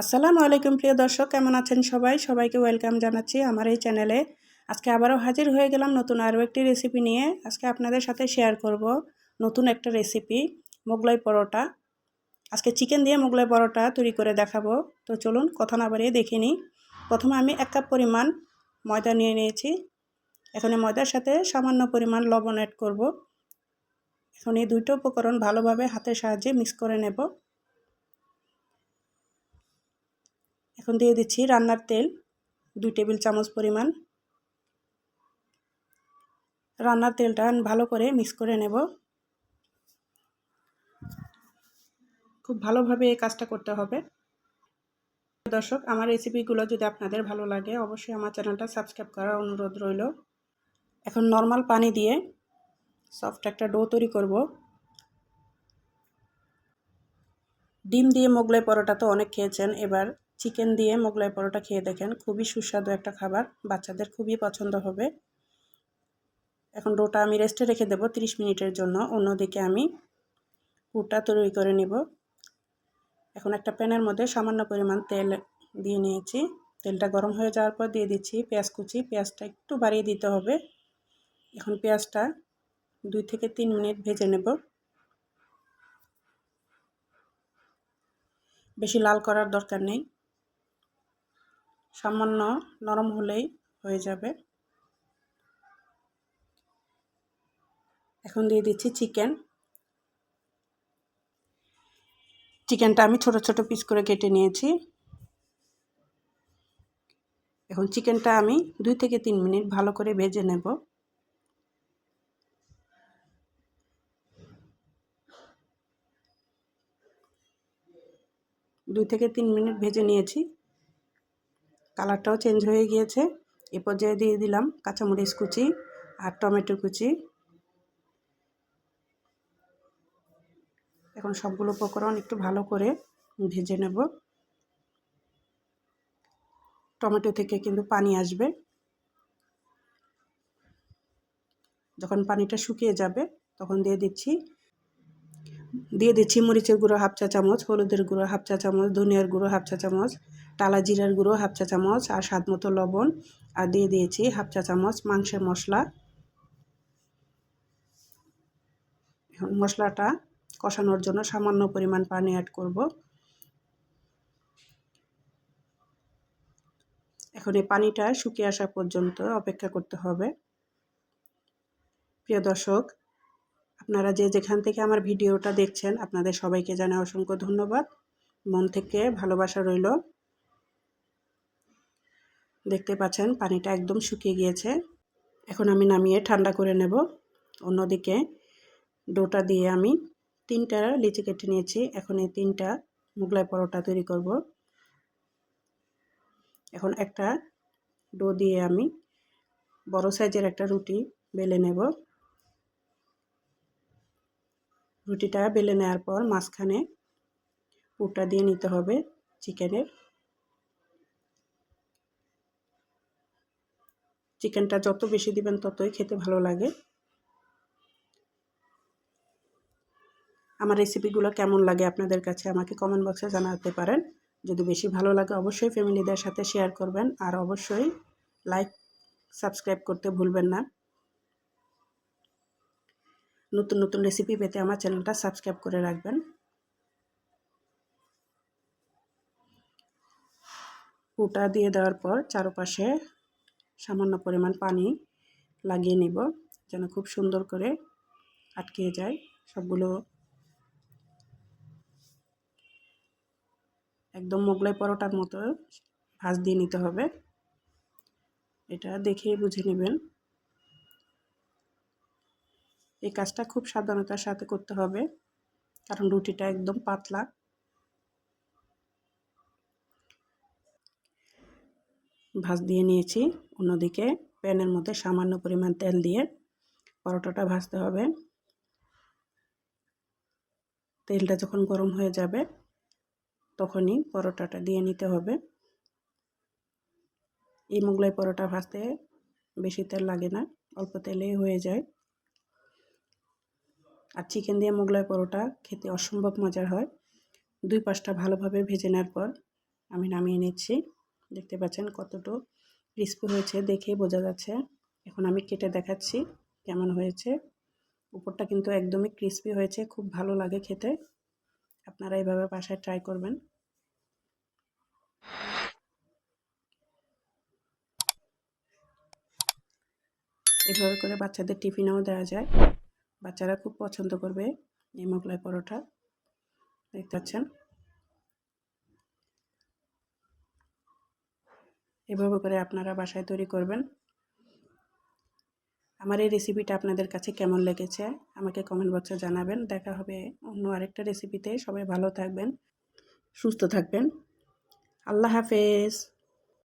আসসালামু আলাইকুম প্রিয় দর্শক, কেমন আছেন সবাই? সবাইকে ওয়েলকাম জানাচ্ছি আমার এই চ্যানেলে। আজকে আবারও হাজির হয়ে গেলাম নতুন আরও একটি রেসিপি নিয়ে। আজকে আপনাদের সাথে শেয়ার করব নতুন একটা রেসিপি, মোগলাই পরোটা। আজকে চিকেন দিয়ে মোগলাই পরোটা তৈরি করে দেখাবো। তো চলুন কথা না বাড়িয়ে দেখে নিই। প্রথমে আমি এক কাপ পরিমাণ ময়দা নিয়ে নিয়েছি। এখন এই ময়দার সাথে সামান্য পরিমাণ লবণ অ্যাড করব। এখন এই দুইটা উপকরণ ভালোভাবে হাতের সাহায্যে মিক্স করে নেব। এখন দিয়ে দিচ্ছি রান্নার তেল, দুই টেবিল চামচ পরিমাণ। রান্নার তেলটা ভালো করে মিক্স করে নেব। খুব ভালোভাবে এই কাজটা করতে হবে। দর্শক, আমার রেসিপিগুলো যদি আপনাদের ভালো লাগে, অবশ্যই আমার চ্যানেলটা সাবস্ক্রাইব করার অনুরোধ রইল। এখন নর্মাল পানি দিয়ে সফট একটা ডো তৈরি করব। ডিম দিয়ে মোগলাই পরোটা তো অনেক খেয়েছেন, এবার চিকেন দিয়ে মোগলাই পরোটা খেয়ে দেখেন, খুবই সুস্বাদু একটা খাবার, বাচ্চাদের খুবই পছন্দ হবে। এখন ডোটা আমি রেস্টে রেখে দেবো 30 মিনিটের জন্য, অন্যদিকে আমি পুরটা তৈরি করে নিব। এখন একটা প্যানের মধ্যে সামান্য পরিমাণ তেল দিয়ে নিয়েছি। তেলটা গরম হয়ে যাওয়ার পর দিয়ে দিচ্ছি পেঁয়াজ কুচি, পেঁয়াজটা একটু বাড়িয়ে দিতে হবে। এখন পেঁয়াজটা দুই থেকে তিন মিনিট ভেজে নেব। বেশি লাল করার দরকার নেই। সামান্য নরম হলেই হয়ে যাবে। এখন দিয়ে দিচ্ছি চিকেন। চিকেনটা আমি ছোট ছোট পিস করে কেটে নিয়েছি। এখন চিকেনটা আমি দুই থেকে তিন মিনিট ভালো করে ভেজে নেব। দুই থেকে তিন মিনিট ভেজে নিয়েছি। কালারটাও চেঞ্জ হয়ে গিয়েছে। এ পর্যায়ে দিয়ে দিলাম কাঁচামরিচ কুচি আর টমেটো কুচি। এখন সবগুলো উপকরণ একটু ভালো করে ভেজে নেব। টমেটো থেকে কিন্তু পানি আসবে। যখন পানিটা শুকিয়ে যাবে তখন দিয়ে দিচ্ছি দিয়ে দিচ্ছি মরিচের গুঁড়ো হাফ চা চামচ, হলুদের গুঁড়ো হাফ চা চামচ, ধনিয়ার গুঁড়ো হাফ চা চামচ টালা জিরার গুঁড়ো হাফ চা চামচ আর স্বাদ মতো লবণ। আর দিয়ে দিয়েছি হাফ চা চামচ মাংসের মশলা। মশলাটা কষানোর জন্য সামান্য পরিমাণ পানি অ্যাড করব। এখন এই পানিটা শুকিয়ে আসা পর্যন্ত অপেক্ষা করতে হবে। প্রিয় দর্শক, আপনারা যে যেখান থেকে আমার ভিডিওটা দেখছেন, আপনাদের সবাইকে জানাই অসংখ্য ধন্যবাদ। মন থেকে ভালোবাসা রইল। দেখতে পাচ্ছেন, পানিটা একদম শুকিয়ে গিয়েছে। এখন আমি নামিয়ে ঠান্ডা করে নেব। অন্যদিকে ডোটা দিয়ে আমি তিনটা লিচি কেটে নিয়েছি। এখন এই তিনটা মুগলাই পরোটা তৈরি করব। এখন একটা ডো দিয়ে আমি বড় সাইজের একটা রুটি বেলে নেব। রুটিটা বেলে নেওয়ার পর মাঝখানে পুরটা দিয়ে নিতে হবে চিকেনের। চিকেনটা যত বেশি দিবেন ততই খেতে ভালো লাগে। আমার রেসিপিগুলো কেমন লাগে আপনাদের কাছে আমাকে কমেন্ট বক্সে জানাতে পারেন। যদি বেশি ভালো লাগে অবশ্যই ফ্যামিলিদের সাথে শেয়ার করবেন। আর অবশ্যই লাইক সাবস্ক্রাইব করতে ভুলবেন না। নতুন নতুন রেসিপি পেতে আমার চ্যানেলটা সাবস্ক্রাইব করে রাখবেন। পুটা দিয়ে দেওয়ার পর চারপাশে সামান্য পরিমাণ পানি লাগিয়ে নিব, যেন খুব সুন্দর করে আটকে যায় সবগুলো। একদম মোগলাই পরোটার মতো ভাজ দিয়ে নিতে হবে। এটা দেখেই বুঝে নেবেন। এই কাজটা খুব সাবধানতার সাথে করতে হবে, কারণ রুটিটা একদম পাতলা। ভাজ দিয়ে নিয়েছি। অন্যদিকে প্যানের মধ্যে সামান্য পরিমাণ তেল দিয়ে পরোটাটা ভাজতে হবে। তেলটা যখন গরম হয়ে যাবে, তখনই পরোটাটা দিয়ে নিতে হবে। এই মোগলাই পরোটা ভাজতে বেশি তেল লাগে না, অল্প তেলেই হয়ে যায়। আর চিকেন দিয়ে মোগলাই পরোটা খেতে অসম্ভব মজার হয়। দুই পাশটা ভালোভাবে ভেজে নেওয়ার পর আমি নামিয়ে নিচ্ছি। দেখতে পাচ্ছেন কতটুকু ক্রিস্পি হয়েছে দেখেই বোঝা যাচ্ছে। এখন আমি কেটে দেখাচ্ছি কেমন হয়েছে। উপরটা কিন্তু একদমই ক্রিস্পি হয়েছে, খুব ভালো লাগে খেতে। আপনারা এইভাবে বাসায় ট্রাই করবেন। এভাবে করে বাচ্চাদের টিফিনেও দেওয়া যায়। বাচ্চারা খুব পছন্দ করবে এই মোগলাই পরোটা। দেখতে পাচ্ছেন? এভাবে করে আপনারা বাসায় তৈরি করবেন। আমার এই রেসিপিটা আপনাদের কাছে কেমন লেগেছে, আমাকে কমেন্ট বক্সে জানাবেন। দেখা হবে অন্য আরেকটা রেসিপিতে সবাই ভালো থাকবেন, সুস্থ থাকবেন। আল্লাহ হাফেজ।